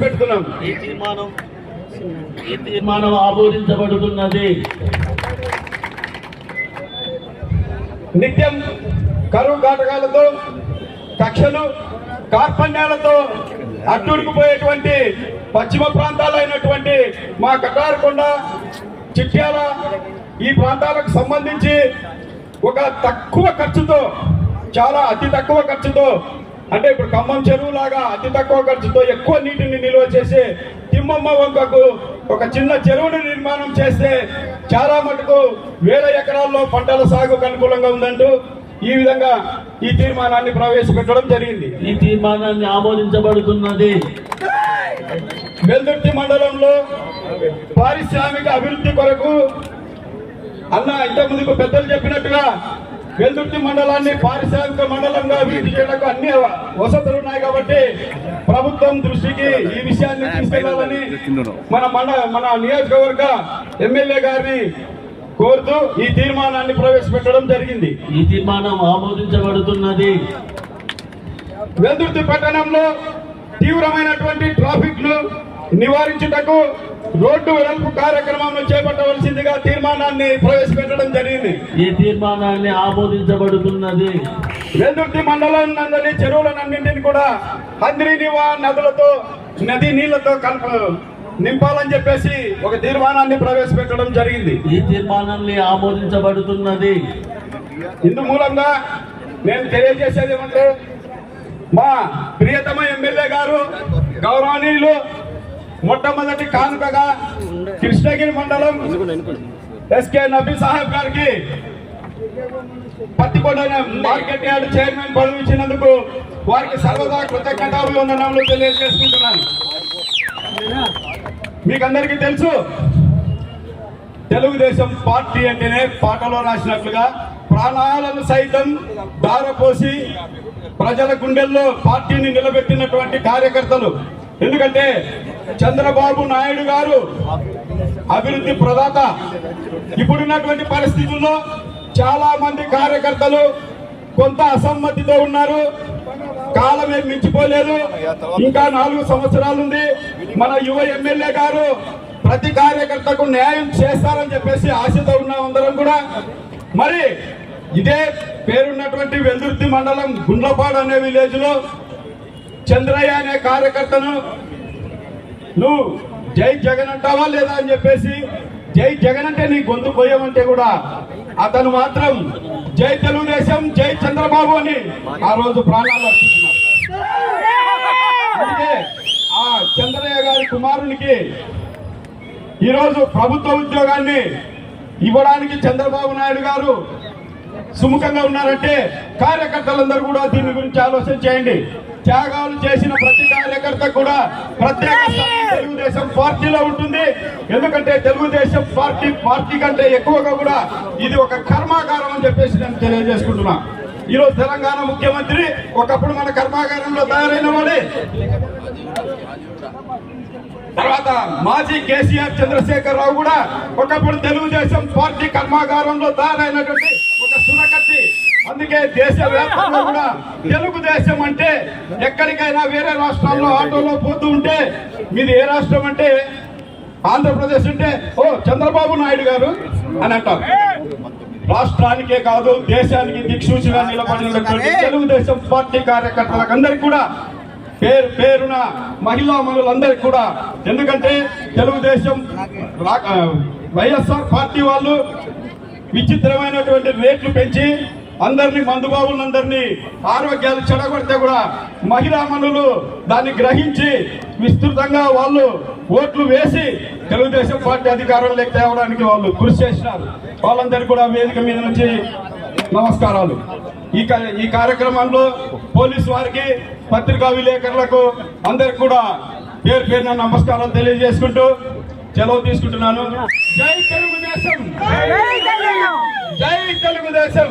ఈ తీర్మానం ఈ తీర్మానం ఆమోదించబడుతున్నది. నిత్యం కరువు కాటకాలతో కక్షలు కార్పణ్యాలతో అట్టుడుకుపోయేటువంటి పశ్చిమ ప్రాంతాలైనటువంటి మా కటారకొండ చిట్యాల ఈ ప్రాంతాలకు సంబంధించి ఒక తక్కువ ఖర్చుతో చాలా అతి తక్కువ ఖర్చుతో అంటే ఇప్పుడు ఖమ్మం చెరువు లాగా అతి తక్కువ ఖర్చుతో ఎక్కువ నీటిని నిల్వ చేసి తిమ్మమ్మ వంకకు ఒక చిన్న చెరువుని నిర్మాణం చేస్తే చాలా మటుకు వేల ఎకరాల్లో పంటల సాగుకు అనుకూలంగా ఉందంటూ ఈ విధంగా ఈ తీర్మానాన్ని ప్రవేశపెట్టడం జరిగింది. ఈ తీర్మానాన్ని ఆమోదించబడుతున్నది. వెల్దుర్తి మండలంలో పారిశ్రామిక అభివృద్ధి కొరకు అన్న ఇంత ముందుకు పెద్దలు చెప్పినట్టుగా వెల్దుర్తి మండలాన్ని పారిశ్రామిక మండలంగా చేయడానికి అన్ని వసతులు ఉన్నాయి కాబట్టి ప్రభుత్వం దృష్టికి ఈ విషయాన్ని తీసుకెళ్ళాలని మన మండ మన నియోజకవర్గ ఎమ్మెల్యే గారిని కోరుతూ ఈ తీర్మానాన్ని ప్రవేశపెట్టడం జరిగింది. ఈ తీర్మానం ఆమోదించబడుతున్నది. వెల్దుర్తి పట్టణంలో తీవ్రమైనటువంటి ట్రాఫిక్ను నివారించుటకు రోడ్డు వెడల్పు కార్యక్రమంను చేపట్టవలసిందిగా తీర్మానాన్ని ప్రవేశపెట్టడం జరిగింది. ఈ తీర్మానాన్ని ఆమోదించబడుతున్నది. వెల్దుర్తి మండలం నందని చెరువులన్నింటిని కూడా హంద్రి నివా నదులతో నది నీళ్ళతో కలప నింపాలని చెప్పేసి ఒక తీర్మానాన్ని ప్రవేశపెట్టడం జరిగింది. ఈ తీర్మానాన్ని ఆమోదించబడుతున్నది. ఇందు మూలంగా నేను తెలియజేసేది ఏమంటే మా ప్రియతమ ఎమ్మెల్యే గారు గౌరవనీయులు మొట్టమొదటి కానుకగా కృష్ణగిరి మండలం ఎస్కే నబీ సాహెబ్ గారికి పత్తికొండ మార్కెట్ యార్డ్ చైర్మన్ పదవి ఇచ్చినందుకు వారికి సర్వదా కృతజ్ఞతాభివందనములు తెలియజేసుకుంటున్నాను. మీకందరికీ తెలుసు తెలుగుదేశం పార్టీ అంటేనే పాటలో రాసినట్లుగా ప్రాణాలను సైతం దారపోసి ప్రజల గుండెల్లో పార్టీని నిలబెట్టినటువంటి కార్యకర్తలు. ఎందుకంటే చంద్రబాబు నాయుడు గారు అభివృద్ధి ప్రదాత. ఇప్పుడున్నటువంటి పరిస్థితుల్లో చాలా మంది కార్యకర్తలు కొంత అసమ్మతితో ఉన్నారు. కాలం ఏం మించిపోలేదు. ఇంకా నాలుగు సంవత్సరాలు ఉంది. మన యువ ఎమ్మెల్యే గారు ప్రతి కార్యకర్తకు న్యాయం చేస్తారని చెప్పేసి ఆశతో ఉన్నాం అందరం కూడా. మరి ఇదే పేరున్నటువంటి వెల్దుర్తి మండలం గుండ్లపాడు అనే విలేజ్లో చంద్రయ్య అనే కార్యకర్తను నువ్వు జై జగన్ అంటావా లేదా అని చెప్పేసి జై జగన్ అంటే నీ గొంతు పోయామంటే కూడా అతను మాత్రం జై తెలుగుదేశం జై చంద్రబాబు అని ఆ రోజు ప్రాణాలు అర్పించినారు అందుకే ఆ చంద్రయ్య గారి కుమారునికి ఈరోజు ప్రభుత్వ ఉద్యోగాన్ని ఇవ్వడానికి చంద్రబాబు నాయుడు గారు సుముఖంగా ఉన్నారంటే కార్యకర్తలందరూ కూడా దీని గురించి ఆలోచన చేయండి. త్యాగాలు చేసిన ప్రతి కార్యకర్త కూడా ప్రత్యేక తెలుగుదేశం పార్టీలో ఉంటుంది. ఎందుకంటే తెలుగుదేశం పార్టీ పార్టీ కంటే ఎక్కువగా కూడా ఇది ఒక కర్మాగారం అని చెప్పేసి నేను తెలియజేసుకుంటున్నా. ఈరోజు తెలంగాణ ముఖ్యమంత్రి ఒకప్పుడు మన కర్మాగారంలో తయారైన వాడే తర్వాత మాజీ కేసీఆర్ చంద్రశేఖర్ రావు కూడా ఒకప్పుడు తెలుగుదేశం పార్టీ కర్మాగారంలో తయారైనటువంటి ఒక సురకత్తి అందుకే దేశ వ్యాప్తంగా కూడా తెలుగుదేశం అంటే ఎక్కడికైనా వేరే రాష్ట్రాల్లో ఆటోలో పోతూ ఉంటే మీది ఏ రాష్ట్రం అంటే? ఆంధ్రప్రదేశ్ ఉంటే ఓ చంద్రబాబు నాయుడు గారు అని అంటారు రాష్ట్రానికే కాదు దేశానికి దిక్సూచిగా నిలబడినటువంటి తెలుగుదేశం పార్టీ కార్యకర్తలకు అందరికీ కూడా పేరు పేరున మహిళా మనులందరికీ కూడా. ఎందుకంటే తెలుగుదేశం వైఎస్ఆర్ పార్టీ వాళ్ళు విచిత్రమైనటువంటి రేట్లు పెంచి అందరినీ మందుబాబులందరినీ ఆరోగ్యాలు చెడగొడితే కూడా మహిళా మనులు దాన్ని గ్రహించి విస్తృతంగా వాళ్ళు ఓట్లు వేసి తెలుగుదేశం పార్టీ అధికారంలోకి తేవడానికి వాళ్ళు కృషి చేసినారు. వాళ్ళందరికీ కూడా వేదిక మీద నుంచి నమస్కారాలు. ఈ ఈ కార్యక్రమంలో పోలీసు వారికి పత్రికా విలేకరులకు అందరికి కూడా పేరు పేరున నమస్కారాలు తెలియజేసుకుంటూ సెలవు తీసుకుంటున్నాను. జై తెలుగుదేశం. జై తెలుగు జై తెలుగుదేశం.